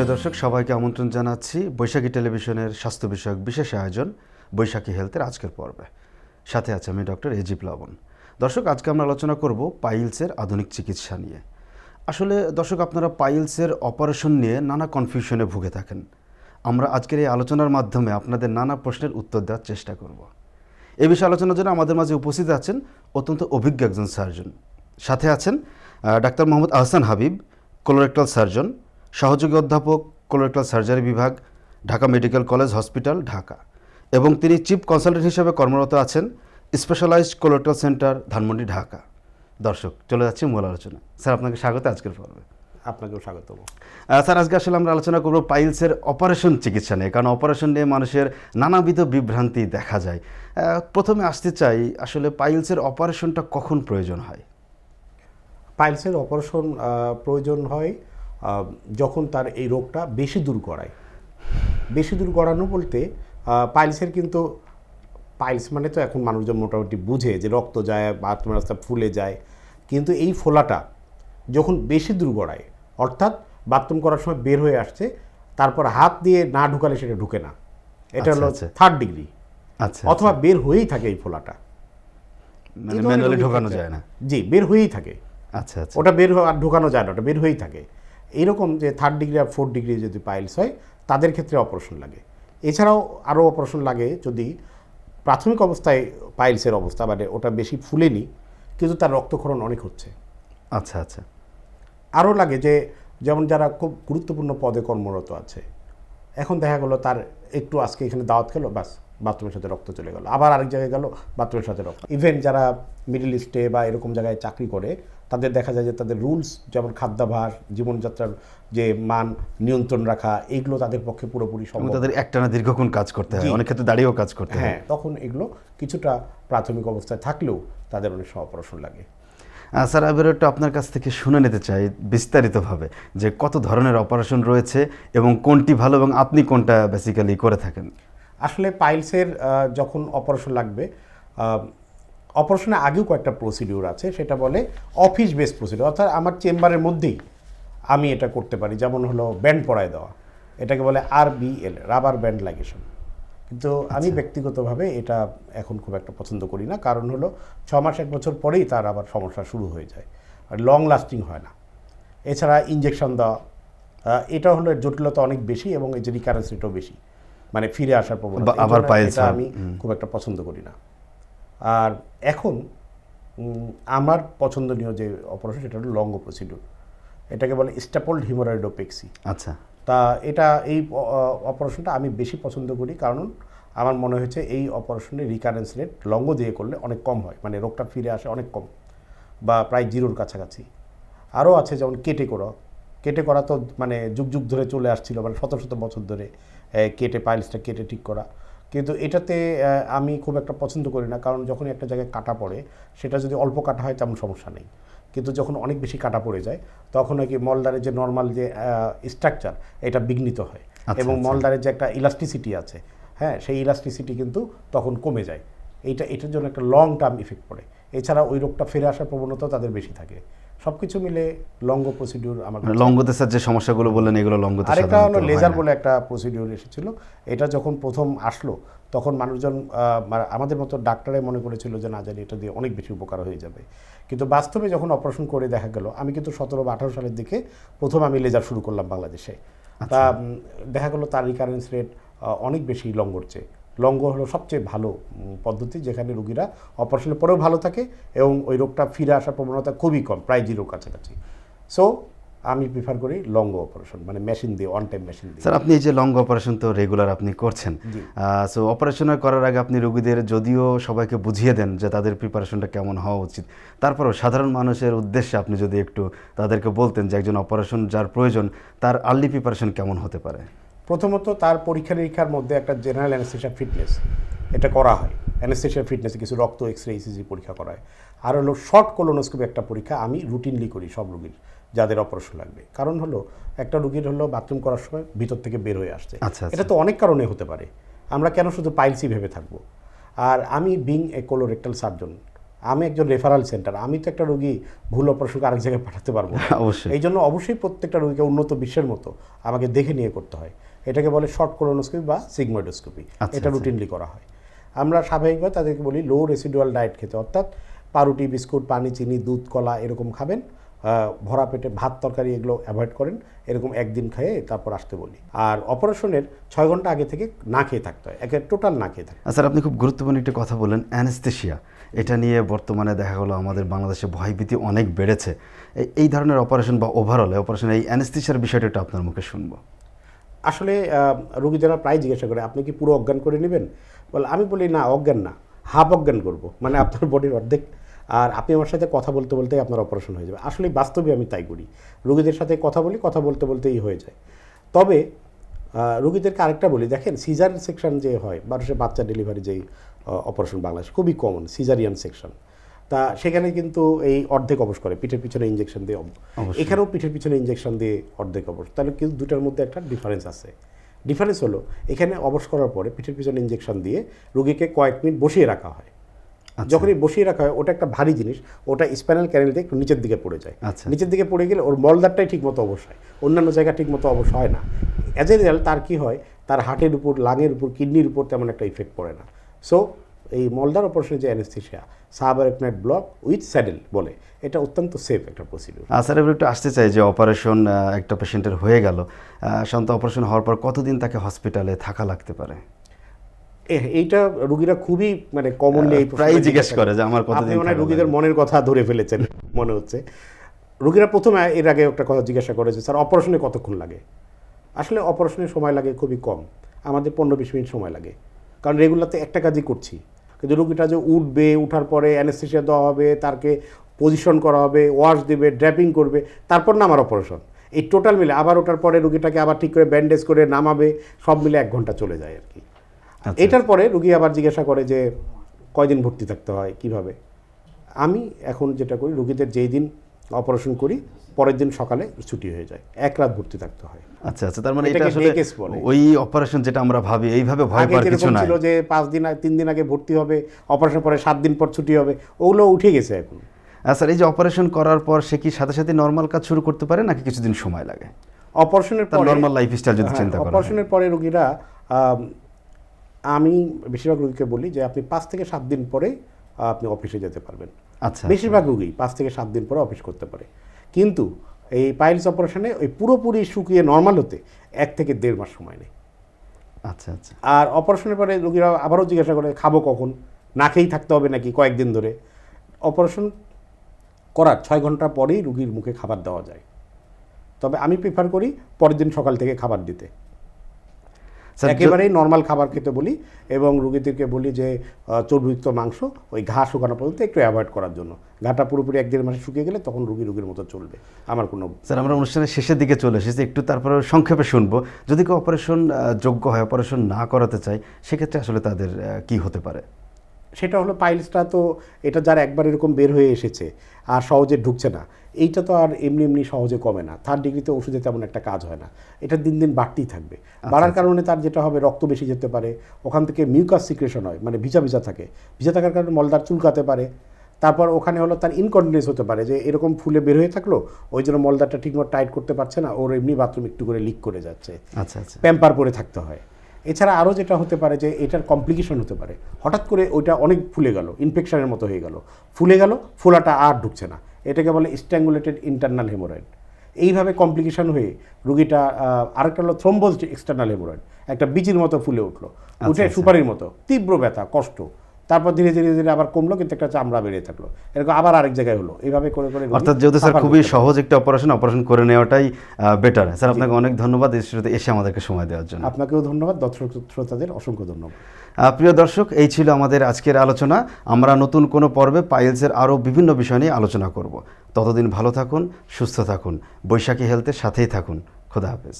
সুপ্রিয় দর্শক, সবাইকে আমন্ত্রণ জানাচ্ছি বৈশাখী টেলিভিশনের স্বাস্থ্য বিষয়ক বিশেষ আয়োজন, বৈশাখী হেলথের আজকের পর্বে। সাথে আছে আমি ডক্টর এজিব লবণ দর্শক, আজকে আমরা আলোচনা করব পাইলসের আধুনিক চিকিৎসা নিয়ে। আসলে দর্শক, আপনারা পাইলসের অপারেশন নিয়ে নানা কনফিউশনে ভুগে থাকেন। আমরা আজকের এই আলোচনার মাধ্যমে আপনাদের নানা প্রশ্নের উত্তর দেওয়ার চেষ্টা করব। এই বিষয়ে আলোচনার জন্য আমাদের মাঝে উপস্থিত আছেন অত্যন্ত অভিজ্ঞ একজন সার্জন। সাথে আছেন doctor Mohammad Ahsan Habib colorectal surgeon সহযোগী অধ্যাপক কোলোরেক্টাল সার্জারি বিভাগ Dhaka medical college hospital Dhaka. এবং তিনি চিফ কনসালটেন্ট হিসেবে কর্মরত আছেন specialized colorectal centre Dhanmondi Dhaka. দর্শক চলে যাচ্ছি মূল আলোচনা। স্যার আপনাকে স্বাগত আজকের পর্বে। আপনাকেও স্বাগত স্যার আজকে আসলে আমরা আলোচনা করব পাইলসের অপারেশন চিকিৎসা নিয়ে কারণ অপারেশন নিয়ে মানুষের নানাবিধ বিভ্রান্তি দেখা যায়। প্রথমে আসতে চাই আসলে পাইলসের অপারেশনটা কখন প্রয়োজন হয়? পাইলসের অপারেশন প্রয়োজন হয় যখন তার এই রোগটা বেশি দূর করায় বেশি দূর করানো বলতে পাইলসের কিন্তু পাইলস মানে তো এখন মানুষজন মোটামুটি বুঝে যে রক্ত যায় বাথরুম রাস্তা ফুলে যায়। কিন্তু এই ফোলাটা যখন বেশি দূর গড়ায় অর্থাৎ বাথরুম করার সময় বের হয়ে আসছে তারপর হাত দিয়ে না ঢুকালে সেটা ঢুকে না। এটা আচ্ছা, হলো আচ্ছা। থার্ড ডিগ্রি আচ্ছা অথবা বের হয়েই থাকে এই ফোলাটা। মানে ঢোকানো যায় না। জি বের হয়েই থাকে। আচ্ছা আচ্ছা। ওটা বের হয়ে আর ঢোকানো যায় না ওটা বের হয়েই থাকে। এইরকম যে থার্ড ডিগ্রি আর ফোর্থ ডিগ্রি যদি পাইলস হয় তাদের ক্ষেত্রে অপারেশন লাগে। এছাড়াও আরও অপারেশন লাগে যদি প্রাথমিক অবস্থায় পাইলসের অবস্থা মানে ওটা বেশি ফুলেনি কিন্তু তার রক্তক্ষরণ অনেক হচ্ছে। আচ্ছা আচ্ছা। আরও লাগে যে যেমন যারা খুব গুরুত্বপূর্ণ পদে কর্মরত আছে এখন দেখা গেলো তার একটু আজকে এখানে দাওয়াত খেলো বাস বাথরুমের সাথে রক্ত চলে গেল। আবার আরেক জায়গায় গেল বাথরুমের সাথে রক্ত। ইভেন যারা মিডল ইস্টে বা এরকম জায়গায় চাকরি করে তাদের দেখা যায় যে তাদের রুলস যেমন খাদ্যাভাস জীবনযাত্রার যে মান নিয়ন্ত্রণ রাখা এইগুলো তাদের পক্ষে পুরোপুরি সম্ভব। তাদের একটানা দীর্ঘক্ষণ কাজ করতে হয়। অনেক ক্ষেত্রে দাঁড়িয়েও কাজ করতে হয়। তখন এগুলো কিছুটা প্রাথমিক অবস্থায় থাকলেও তাদের অনেক সময় অপারেশন লাগে। স্যার এবার একটু আপনার কাছ থেকে শুনে নিতে চাই বিস্তারিতভাবে যে কত ধরনের অপারেশন রয়েছে এবং কোনটি ভালো এবং আপনি কোনটা বেসিক্যালি করে থাকেন? আসলে পাইলসের যখন অপারেশন লাগবে অপারেশনের আগেও কয়েকটা প্রসিডিউর আছে সেটা বলে অফিস বেস প্রসিডিউর অর্থাৎ আমার চেম্বারের মধ্যেই আমি এটা করতে পারি। যেমন হলো ব্যান্ড পরায় দেওয়া এটাকে বলে R BL rubber band ligation কিন্তু আমি ব্যক্তিগতভাবে এটা এখন খুব একটা পছন্দ করি না কারণ হলো ছ মাস এক বছর পরেই তার আবার সমস্যা শুরু হয়ে যায় আর লং লাস্টিং হয় না। এছাড়া ইঞ্জেকশন দেওয়া এটা হলো জটিলতা অনেক বেশি এবং এই যে রিকারেন্স রেটও বেশি। মানে ফিরে আসার প্রবণতা। আবার এটা আমি খুব একটা পছন্দ করি না। আর এখন আমার পছন্দনীয় যে অপারেশন সেটা হলো লঙ্গ প্রসিডিউর এটাকে বলে স্ট্যাপল্ড হিমোরাইডোপেক্সি আচ্ছা। তা এটা এই অপারেশনটা আমি বেশি পছন্দ করি কারণ আমার মনে হয়েছে এই অপারেশনের রিকারেন্স রেট লঙ্গ দিয়ে করলে অনেক কম হয়। মানে রোগটা ফিরে আসে অনেক কম বা প্রায় জিরোর কাছাকাছি। আরও আছে যেমন কেটে করা কেটে করা তো মানে যুগ যুগ ধরে চলে আসছিল মানে শত শত বছর ধরে কেটে পাইলসটা কেটে ঠিক করা। কিন্তু এটাতে আমি খুব একটা পছন্দ করি না কারণ যখন একটা জায়গায় কাটা পড়ে সেটা যদি অল্প কাটা হয় তেমন সমস্যা নেই। কিন্তু যখন অনেক বেশি কাটা পড়ে যায় তখন নাকি মলদারের যে নর্মাল যে স্ট্রাকচার এটা বিঘ্নিত হয়। আচ্ছা, এবং আচ্ছা। মলদারের যে একটা ইলাস্টিসিটি আছে হ্যাঁ সেই ইলাস্টিসিটি কিন্তু তখন কমে যায়। এইটা এটার জন্য একটা লং টার্ম ইফেক্ট পড়ে। এছাড়া ওই রোগটা ফিরে আসার প্রবণতাও তাদের বেশি থাকে। সব কিছু মিলে লঙ্গ প্রসিডিউর আমার লঙ্গতে স্যার যে সমস্যাগুলো বললেন এগুলো লঙ্গতে আরেকটা হলো লেজার বলে একটা প্রসিডিউর এসেছিল। এটা যখন প্রথম আসলো তখন মানুষজন মানে আমাদের মতো ডাক্তারাই মনে করেছিল যে না জানি এটা দিয়ে অনেক বেশি উপকার হয়ে যাবে। কিন্তু বাস্তবে যখন অপারেশন করে দেখা গেল আমি কিন্তু সতেরো বা আঠারো সালের দিকে প্রথম আমি লেজার শুরু করলাম বাংলাদেশে। তা দেখা গেলো তার রিকারেন্স রেট অনেক বেশি লঙ্গর চেয়ে। লঙ্গ হলো সবচেয়ে ভালো পদ্ধতি যেখানে রুগীরা অপারেশনের পরেও ভালো থাকে এবং ওই রোগটা ফিরে আসার প্রবণতা খুবই কম প্রায় জিরোর কাছাকাছি। সো আমি প্রিফার করি লঙ্গ অপারেশন মানে মেশিন দিয়ে ওয়ান টাইম মেশিন দিয়ে। স্যার আপনি এই যে লঙ্গ অপারেশন তো রেগুলার আপনি করছেন সো অপারেশনের করার আগে আপনি রোগীদের যদিও সবাইকে বুঝিয়ে দেন যে তাদের প্রিপারেশনটা কেমন হওয়া উচিত। তারপরেও সাধারণ মানুষের উদ্দেশ্যে আপনি যদি একটু তাদেরকে বলতেন যে একজন অপারেশন যার প্রয়োজন তার আর্লি প্রিপারেশন কেমন হতে পারে? প্রথমত তার পরীক্ষা নিরীক্ষার মধ্যে একটা জেনারেল অ্যানেস্থেশিয়া ফিটনেস এটা করা হয়। অ্যানেস্থেশিয়া ফিটনেসে কিছু রক্ত এক্স রে ইসিজি পরীক্ষা করা হয়। আর হলো শর্ট কোলোনোস্কোপি একটা পরীক্ষা আমি রুটিনলি করি সব রুগীর যাদের অপারেশন লাগবে। কারণ হলো একটা রুগীর হলো বাথরুম করার সময় ভিতর থেকে বের হয়ে আসছে। আচ্ছা, আচ্ছা। এটা তো অনেক কারণে হতে পারে। আমরা কেন শুধু পাইলসি ভেবে থাকব? আর আমি বিং এ কোলোরেক্টাল সার্জন আমি একজন রেফারাল সেন্টার আমি তো একটা রোগী ভুল অপারেশনকে আরেক জায়গায় পাঠাতে পারব না। অবশ্যই। এই জন্য অবশ্যই প্রত্যেকটা রোগীকে উন্নত বিশ্বের মতো আমাকে দেখে নিয়ে করতে হয়। এটাকে বলে শর্ট কোলোনোস্কোপি বা সিগমোডোস্কোপি আচ্ছা, এটা আচ্ছা। রুটিনলি করা হয়। আমরা স্বাভাবিকভাবে তাদেরকে বলি লো রেসিডুয়াল ডায়েট খেতে অর্থাৎ পাউরুটি বিস্কুট পানি চিনি দুধ কলা এরকম খাবেন। ভরা পেটে ভাত তরকারি এগুলো অ্যাভয়েড করেন। এরকম একদিন খেয়ে তারপর আসতে বলি। আর অপারেশনের ছয় ঘণ্টা আগে থেকে না খেয়ে থাকতে হয়। একে টোটাল না খেয়ে থাকতে স্যার আপনি খুব গুরুত্বপূর্ণ একটি কথা বললেন অ্যানেস্থেশিয়া এটা নিয়ে বর্তমানে দেখা গেলো আমাদের বাংলাদেশে ভয়ভীতি অনেক বেড়েছে। এই- ধরনের অপারেশন বা ওভারঅল অপারেশন এই অ্যানেস্থেশিয়ার বিষয়টা একটু আপনার মুখে শুনব। আসলে আহ, রোগীদেরা প্রায় জিজ্ঞাসা করে আপনি কি পুরো অজ্ঞান করে নেবেন? বলে আমি বলি না অজ্ঞান না হাফ অজ্ঞান করব। মানে আপনার বডির অর্ধেক আর আপনি আমার সাথে কথা বলতে বলতেই আপনার অপারেশন হয়ে যাবে। আসলে বাস্তবে আমি তাই করি। রোগীদের সাথে কথা বলি কথা বলতে বলতেই হয়ে যায়। তবে রোগীদেরকে আরেকটা বলি দেখেন সিজার সেকশন যে হয় মানুষের বাচ্চা ডেলিভারি যেই অপারেশন বাংলাদেশ খুবই কমন সিজারিয়ান সেকশন তা সেখানে কিন্তু এই অর্ধেক অবশ করে পিঠের পিছনে ইঞ্জেকশন দিয়ে এখানেও পিঠের পিছনে ইঞ্জেকশন দিয়ে অর্ধেক অবশ। তাহলে কিন্তু দুটার মধ্যে একটা ডিফারেন্স আছে। ডিফারেন্স হলো এখানে অবশ করার পরে পিঠের পিছনে ইঞ্জেকশন দিয়ে রোগীকে কয়েক মিনিট বসিয়ে রাখা হয়। যখনই বসিয়ে রাখা হয় ওটা একটা ভারী জিনিস ওটা স্প্যানাল ক্যানেল দিয়ে একটু নিচের দিকে পড়ে যায়। আচ্ছা। নিচের দিকে পড়ে গেলে ওর মলদারটাই ঠিক মতো অবশ হয়। অন্যান্য জায়গা ঠিক মতো অবশ হয় না। অ্যাজ এ রেজাল্ট তার কি হয় তার হার্টের উপর লাঙের উপর কিডনির উপর তেমন একটা ইফেক্ট পড়ে না। সো এই মলদার অপারেশনের যে anaesthesia subarachnoid block with saddle বলে এটা অত্যন্ত সেফ একটা প্রসিডিউর স্যার এবার একটু আসতে চাই যে অপারেশন একটা পেশেন্টের হয়ে গেল। শান্ত অপারেশন হওয়ার পর কতদিন তাকে হসপিটালে থাকা লাগতে পারে? এইটা রুগীরা খুবই মানে কমনলি এই প্রায়ই জিজ্ঞেস করে যে আমার আপনি কতদিন মনে রুগীদের মনের কথা ধরে ফেলেছেন মনে হচ্ছে। রুগীরা প্রথমে এর আগে একটা কথা জিজ্ঞাসা করে যে স্যার অপারেশনে কতক্ষণ লাগে? আসলে অপারেশনের সময় লাগে খুবই কম। আমাদের পনেরো বিশ মিনিট সময় লাগে। কারণ রেগুলারতে একটা কাজই করছি। কিন্তু রুগীটা যে উঠবে উঠার পরে অ্যানেস্থেশিয়া দেওয়া হবে তারকে পজিশন করা হবে ওয়াশ দেবে ড্র্যাপিং করবে তারপর না আমার অপারেশন এই টোটাল মিলে আবার ওঠার পরে রুগীটাকে আবার ঠিক করে ব্যান্ডেজ করে নামাবে সব মিলে এক ঘণ্টা চলে যায় আর কি। এটার পরে রুগী আবার জিজ্ঞাসা করে যে কয়দিন ভর্তি থাকতে হয় কীভাবে? আমি এখন যেটা করি রুগীদের যেই দিন অপারেশন করি পরের দিন সকালে ছুটি হয়ে যায় এক রাত ভর্তি থাকতে হয়। আচ্ছা আচ্ছা তার মানে এটা আসলে। ওই অপারেশন যেটা আমরা ভাবি এইভাবে ভয় পাওয়ার কিছু নাই। ছিল যে পাঁচ দিন আগে- তিন দিন আগে ভর্তি হবে অপারেশন পরে সাত দিন পর ছুটি হবে ওগুলো উঠে গেছে এখন। আর স্যার এই যে অপারেশন করার পর সে কি সাথে সাথে নর্মাল কাজ শুরু করতে পারে নাকি কিছুদিন সময় লাগে? অপারেশনের পরে নর্মাল লাইফস্টাইল যদি হ্যাঁ, চিন্তা করা হয়। অপারেশনের পরে রুগীরা আম, বেশিরভাগ রুগীকে বলি যে আপনি পাঁচ থেকে সাত দিন পরে আপনি অফিসে যেতে পারবেন। আচ্ছা বেশিরভাগ রুগী পাঁচ থেকে সাত দিন পরে অফিস করতে পারে। কিন্তু এই পাইলস অপারেশনে ওই পুরোপুরি শুকিয়ে নর্মাল হতে এক থেকে দেড় মাস সময় নেই আচ্ছা আচ্ছা। আর অপারেশনের পরে রুগীরা আবারও জিজ্ঞাসা করে খাব কখন? না খেয়েই থাকতে হবে নাকি কয়েকদিন ধরে? অপারেশন করার ছয় ঘণ্টা পরেই রুগীর মুখে খাবার দেওয়া যায়। তবে আমি প্রিফার করি পরের দিন সকাল থেকে খাবার দিতে। একেবারেই নর্মাল খাবার খেতে বলি এবং রুগীদেরকে বলি যে চর্বিযুক্ত মাংস ওই ঘা শুকানো পর্যন্ত একটু অ্যাভয়েড করার জন্য। ঘাটা পুরোপুরি এক দেড় মাসে শুকিয়ে গেলে তখন রুগী রুগীর মতো চলবে। আমার কোনো স্যার আমরা অনুষ্ঠানের শেষের দিকে চলে এসেছি। একটু তারপরে সংক্ষেপে শুনব। যদি কেউ অপারেশন যোগ্য হয় অপারেশন না করাতে চাই সেক্ষেত্রে আসলে তাদের কি হতে পারে? সেটা হলো পাইলসটা তো এটা যার একবার এরকম বের হয়ে এসেছে আর সহজে ঢুকছে না। এইটা তো আর এমনি এমনি সহজে কমে না। থার্ড ডিগ্রিতে ওষুধে তেমন একটা কাজ হয় না। এটা দিন দিন বাড়তেই থাকবে। বাড়ার কারণে তার যেটা হবে রক্ত বেশি যেতে পারে ওখান থেকে মিউকাস সিক্রেশন হয় মানে ভিজা ভিজা থাকে। ভিজা থাকার কারণে মলদার চুলকাতে পারে। তারপর ওখানে হলো তার ইনকন্টিনিউস হতে পারে যে এরকম ফুলে বের হয়ে থাকল ওই জন্য মলদারটা ঠিকমতো টাইট করতে পারছে না ওর এমনি বাথরুম একটু করে লিক করে যাচ্ছে। আচ্ছা আচ্ছা। প্যাম্পার পরে থাকতে হয়। এছাড়া আরও যেটা হতে পারে যে এটার কমপ্লিকেশন হতে পারে। হঠাৎ করে ওইটা অনেক ফুলে গেল ইনফেকশনের মতো হয়ে গেল। ফুলে গেল ফোলাটা আর ঢুকছে না। এটাকে বলে স্ট্যাঙ্গুলেটেড ইন্টারনাল হেমোরয়েড এইভাবে কমপ্লিকেশন হয়ে রুগীটা আরেকটা হলো থ্রম্বোজ এক্সটার্নাল হেমোরয়েড একটা বিচির মতো ফুলে উঠল। উঠে আচ্ছা। সুপারির মতো তীব্র ব্যথা কষ্ট। তারপর ধীরে ধীরে ধীরে আবার কমলো কিন্তু একটা চামড়া বেড়ে থাকল। এরকম আবার আরেক জায়গায় হলো। এইভাবে করে করে অর্থাৎ যেহেতু স্যার খুবই সহজ একটা অপারেশন অপারেশন করে নেওয়াটাই বেটার স্যার আপনাকে অনেক ধন্যবাদ এই স্টুডিওতে এসে আমাদেরকে সময় দেওয়ার জন্য। আপনাকেও ধন্যবাদ। দর্শক শ্রোতাদের অসংখ্য ধন্যবাদ। প্রিয় দর্শক এই ছিল আমাদের আজকের আলোচনা। আমরা নতুন কোনো পর্বে পাইলসের আরও বিভিন্ন বিষয় নিয়ে আলোচনা করব। ততদিন ভালো থাকুন সুস্থ থাকুন বৈশাখী হেলথের সাথেই থাকুন। খোদা হাফেজ।